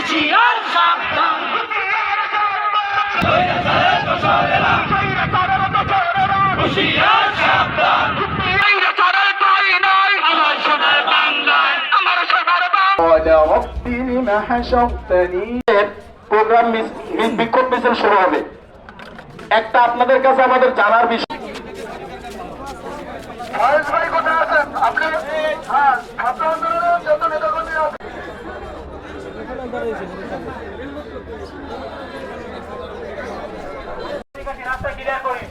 হুশিয়ার সাবধান। প্রোগ্রাম বিক্ষোভ মিছিল শুরু হবে একটা আপনাদের কাছে আমাদের জানার বিষয়। কোথায় আছেন? আপনি? হ্যাঁ। রাস্তা ক্লিয়ার করি।